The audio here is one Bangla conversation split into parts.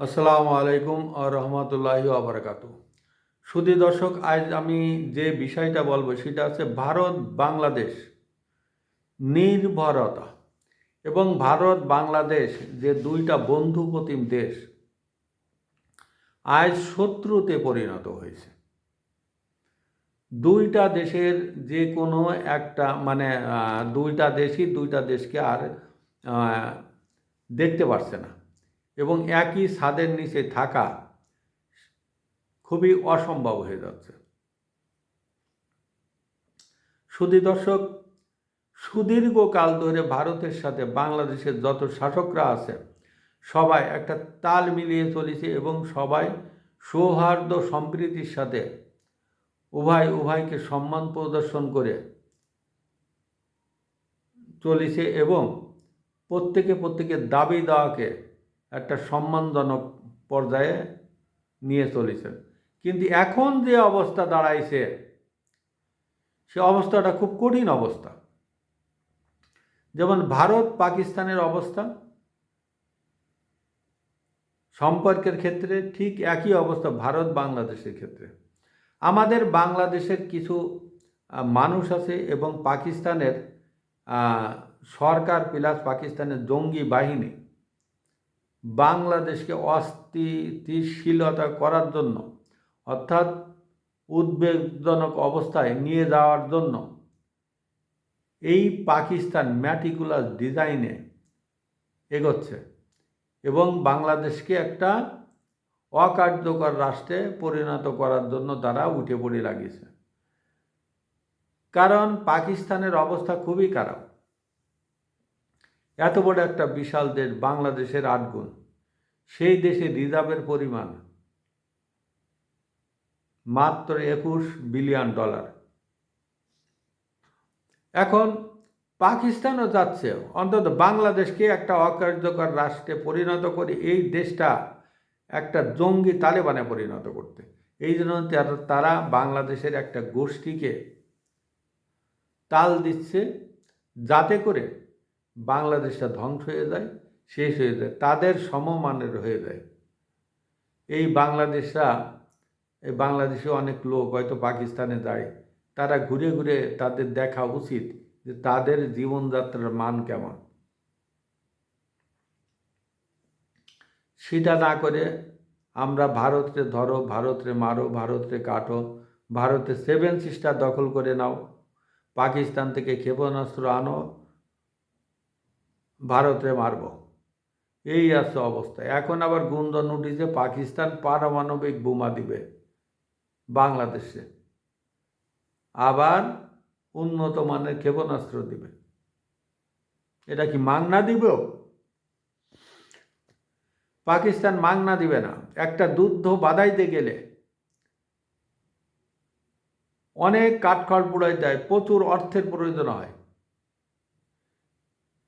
আসসালামু আলাইকুম রহমতুল্লাহি আবরকাত সুদী দর্শক, আজ আমি যে বিষয়টা বলব সেটা হচ্ছে ভারত বাংলাদেশ নির্ভরতা এবং ভারত বাংলাদেশ যে দুইটা বন্ধুপ্রতিম দেশ, আজ শত্রুতে পরিণত হয়েছে। দুইটা দেশের যে কোনো একটা মানে দুইটা দেশই দুইটা দেশকে আর দেখতে পারছে না। এবং একই ছাদের নিচে থাকা খুবই অসম্ভব হয়ে যাচ্ছে। সুদী দর্শক সুদীর্ঘকাল ধরে ভারতের সাথে বাংলাদেশের যত শাসকরা আছে, সবাই একটা তাল মিলিয়ে চলেছে এবং সবাই সৌহার্দ্য সম্প্রীতির সাথে উভয় উভয়কে সম্মান প্রদর্শন করে চলেছে এবং প্রত্যেকে প্রত্যেকের দাবি দেওয়াকে একটা সম্মানজনক পর্যায়ে নিয়ে চলেছে। কিন্তু এখন যে অবস্থা দাঁড়াইছে, সে অবস্থাটা খুব কঠিন অবস্থা। যেমন ভারত পাকিস্তানের অবস্থা, সম্পর্কের ক্ষেত্রে ঠিক একই অবস্থা ভারত বাংলাদেশের ক্ষেত্রে। আমাদের বাংলাদেশের কিছু মানুষ আছে এবং পাকিস্তানের সরকার প্লাস পাকিস্তানের জঙ্গি বাহিনী বাংলাদেশকে অস্থিতিশীলতা করার জন্য, অর্থাৎ উদ্বেগজনক অবস্থায় নিয়ে যাওয়ার জন্য, এই পাকিস্তান ম্যাটিকুলার ডিজাইনে এগোচ্ছে এবং বাংলাদেশকে একটা অকার্যকর রাষ্ট্রে পরিণত করার জন্য তারা উঠে পড়ে লাগিয়েছে। কারণ পাকিস্তানের অবস্থা খুবই খারাপ। এত বড় একটা বিশাল দেশ বাংলাদেশের আট গুণ সেই দেশে রিজার্ভের পরিমাণ মাত্র একুশ বিলিয়ন ডলার। এখন পাকিস্তানও যাচ্ছে। অন্তত বাংলাদেশকে একটা অকার্যকর রাষ্ট্রে পরিণত করে এই দেশটা একটা জঙ্গি তালেবানে পরিণত করতে। এই জন্য তারা- তারা বাংলাদেশের একটা গোষ্ঠীকে তাল দিচ্ছে যাতে করে বাংলাদেশটা ধ্বংস হয়ে যায়, শেষ হয়ে যায়, তাদের সমমানের হয়ে যায়। এই বাংলাদেশরা, এই বাংলাদেশে অনেক লোক হয়তো পাকিস্তানে যায়, তারা ঘুরে ঘুরে তাদের দেখা উচিত যে তাদের জীবনযাত্রার মান কেমন। সেটা না করে আমরা ভারতকে ধরো, ভারতরে মারো, ভারতরে কাটো, ভারতে সেভেন সিস্টার দখল করে নাও, পাকিস্তান থেকে ক্ষেপণাস্ত্র আনো ভারতে মারব। এই আছে অবস্থা। এখন আবার গুন্দন উঠিছে পাকিস্তান পারমাণবিক বোমা দিবে বাংলাদেশে। আবার উন্নত মানের ক্ষেপণাস্ত্র দিবে। এটা কি মাংনা দিব? পাকিস্তান মাংনা দিবে না। একটা যুদ্ধ বাধাইতে গেলে অনেক কাঠখড় পুড়াই দেয় প্রচুর অর্থের প্রয়োজন হয়।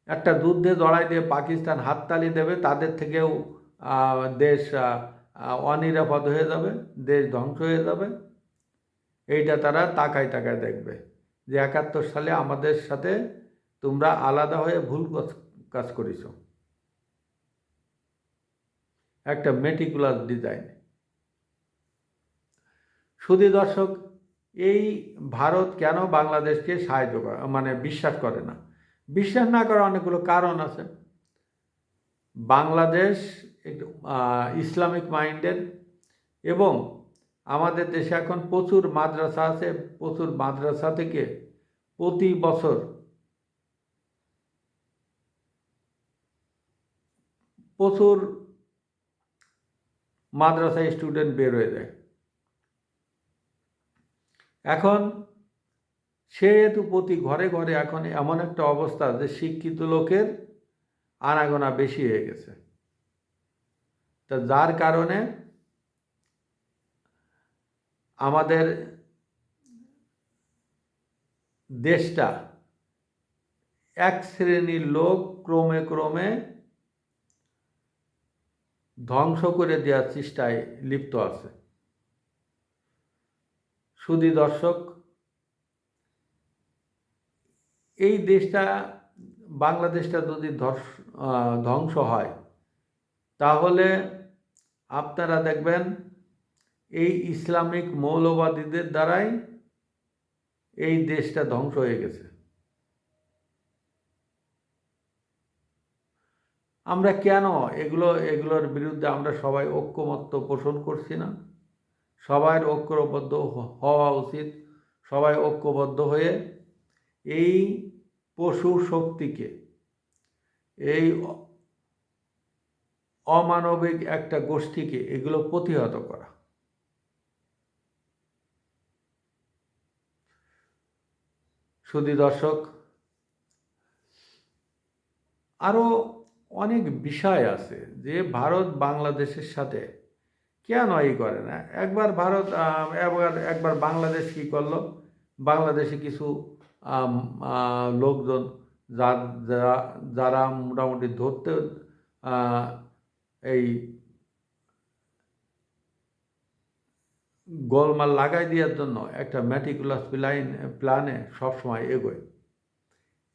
একটা যুদ্ধে জড়াই দিয়ে পাকিস্তান হাততালি দেবে, তাদের থেকেও দেশ অনিরাপদ হয়ে যাবে, দেশ ধ্বংস হয়ে যাবে। এইটা তারা তাকায় তাকায় দেখবে যে একাত্তর সালে আমাদের সাথে তোমরা আলাদা হয়ে ভুল কাজ- করেছ। একটা মেটিকুলার ডিজাইন শুধু দর্শক, এই ভারত কেন বাংলাদেশকে সাহায্য করে মানে বিশ্বাস করে না? বিশ্বাস না করার অনেকগুলো কারণ আছে। বাংলাদেশ ইসলামিক মাইন্ডের এবং আমাদের দেশে এখন প্রচুর মাদ্রাসা আছে, প্রচুর মাদ্রাসা থেকে প্রতি বছর প্রচুর মাদ্রাসায় স্টুডেন্ট বের হয়ে যায়। এখন সেহেতু প্রতি ঘরে ঘরে এখন এমন একটা অবস্থা যে শিক্ষিত লোকের আনাগোনা বেশি হয়ে গেছে। তা যার কারণে আমাদের দেশটা এক শ্রেণির লোক ক্রমে ক্রমে ধ্বংস করে দেওয়ার চেষ্টায় লিপ্ত আছে। সুদী দর্শক এই দেশটা, বাংলাদেশটা যদি ধ্বংস হয়, তাহলে আপনারা দেখবেন এই ইসলামিক মৌলবাদীদের দ্বারাই এই দেশটা ধ্বংস হয়ে গেছে। আমরা কেন এগুলো, এগুলোর বিরুদ্ধে আমরা সবাই ঐক্যমত্য পোষণ করছি না? সবাই ঐক্যবদ্ধ হওয়া উচিত। সবাই ঐক্যবদ্ধ হয়ে এই পশু শক্তিকে। এই অমানবিক একটা গোষ্ঠীকে এগুলো প্রতিহত করা। সুধী দর্শক আরও অনেক বিষয় আছে যে ভারত বাংলাদেশের সাথে কেন এই করে না? একবার ভারত একবার একবার বাংলাদেশ কী করল? বাংলাদেশে কিছু লোকজন যারা যারা মোটামুটি ধরতে এই গোলমাল লাগাই দেওয়ার জন্য একটা ম্যাটিকুলাস প্লাইন প্ল্যানে সবসময় এগোয়।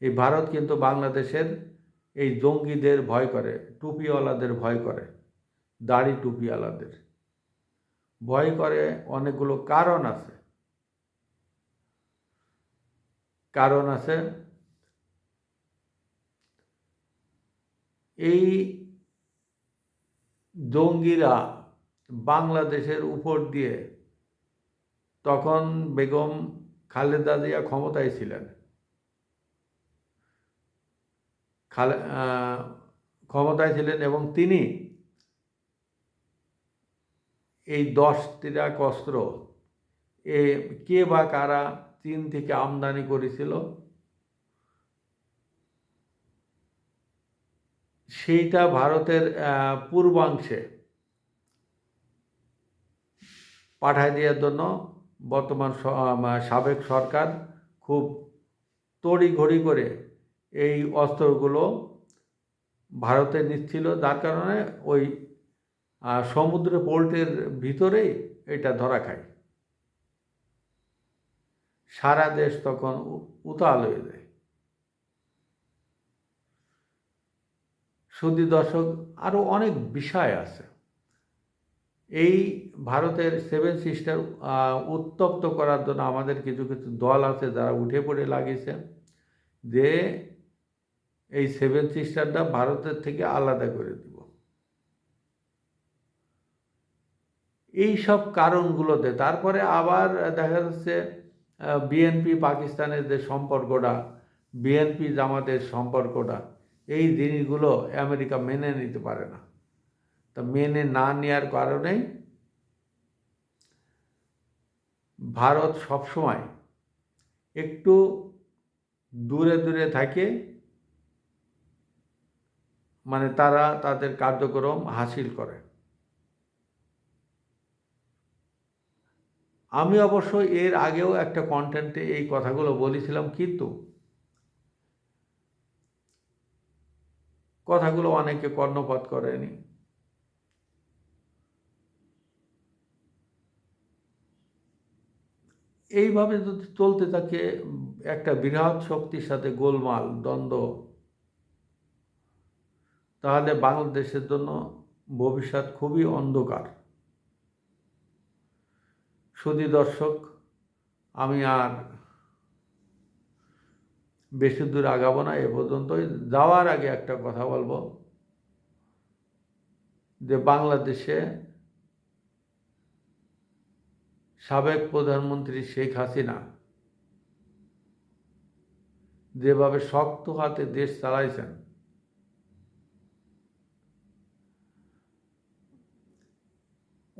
এই ভারত কিন্তু বাংলাদেশের এই জঙ্গিদের ভয় করে, টুপিওয়ালাদের ভয় করে, দাড়ি টুপিওয়ালাদের। ভয় করে অনেকগুলো কারণ আছে। কারণ আছে। এই জঙ্গিরা বাংলাদেশের উপর দিয়ে তখন বেগম খালেদা জিয়া ক্ষমতায় ছিলেন। খালে ক্ষমতায় ছিলেন এবং তিনি এই দশ ট্রাক অস্ত্র এ কে বা কারা চীন থেকে আমদানি করেছিল। সেইটা ভারতের পূর্বাংশে পাঠায় দেওয়ার জন্য বর্তমান সাবেক সরকার খুব তড়িঘড়ি করে এই অস্ত্রগুলো ভারতে নিচ্ছিল। যার কারণে ওই সমুদ্র পোর্টের ভিতরেই এটা ধরা খায়। সারা দেশ তখন উতাল হয়ে যায়। সুদী দর্শক আরও অনেক বিষয় আছে। এই ভারতের সেভেন সিস্টার উত্তপ্ত করার জন্য আমাদের কিছু কিছু দল আছে যারা উঠে পড়ে লাগিয়েছে যে এই সেভেন সিস্টারটা ভারতের থেকে আলাদা করে দিব। এই সব কারণগুলোতে তারপরে আবার দেখা যাচ্ছে বিএনপি পাকিস্তানের যে সম্পর্কটা বিএনপি জামাতের সম্পর্কটা, এই জিনিসগুলো আমেরিকা মেনে নিতে পারে না। তা মেনে না নেওয়ার কারণেই ভারত সবসময় একটু দূরে দূরে থাকে মানে তারা তাদের কার্যক্রম হাসিল করে। আমি অবশ্য এর আগেও একটা কন্টেন্টে এই কথাগুলো বলেছিলাম, কিন্তু কথাগুলো অনেকে কর্ণপাত করেনি। এইভাবে যদি চলতে থাকে, একটা বৃহৎ শক্তির সাথে গোলমাল, দ্বন্দ্ব, তাহলে বাংলাদেশের জন্য ভবিষ্যৎ খুবই অন্ধকার। সুদী দর্শক, আমি আর বেশি দূর আগাবো না, এ পর্যন্তই। যাওয়ার আগে একটা কথা বলব, যে বাংলাদেশে সাবেক প্রধানমন্ত্রী শেখ হাসিনা যেভাবে শক্ত হাতে দেশ চালাইছেন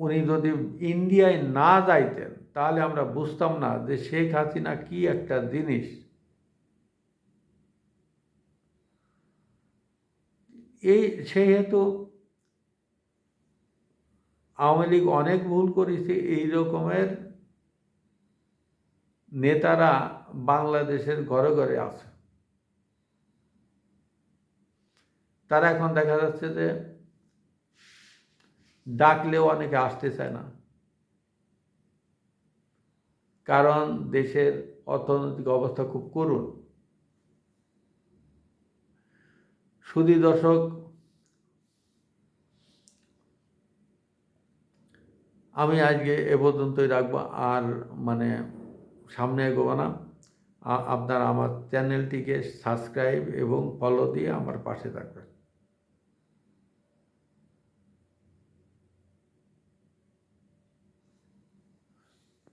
উনি যদি ইন্ডিয়ায় না যাইতেন, তাহলে আমরা বুঝতাম না যে শেখ হাসিনা কি একটা জিনিস। এই সেহেতু আওয়ামী লীগ অনেক ভুল করেছে, এই রকমের নেতারা বাংলাদেশের ঘরে ঘরে আছে। তারা এখন দেখা যাচ্ছে যে ডাকলেও অনেকে আসতে চায় না। কারণ দেশের অর্থনৈতিক অবস্থা খুব করুণ। সুদী দর্শক, আমি আজকে এ পর্যন্তই রাখব। আর মানে সামনে এগোবো না। আপনারা আমার চ্যানেলটিকে সাবস্ক্রাইব এবং ফলো দিয়ে আমার পাশে থাকবেন।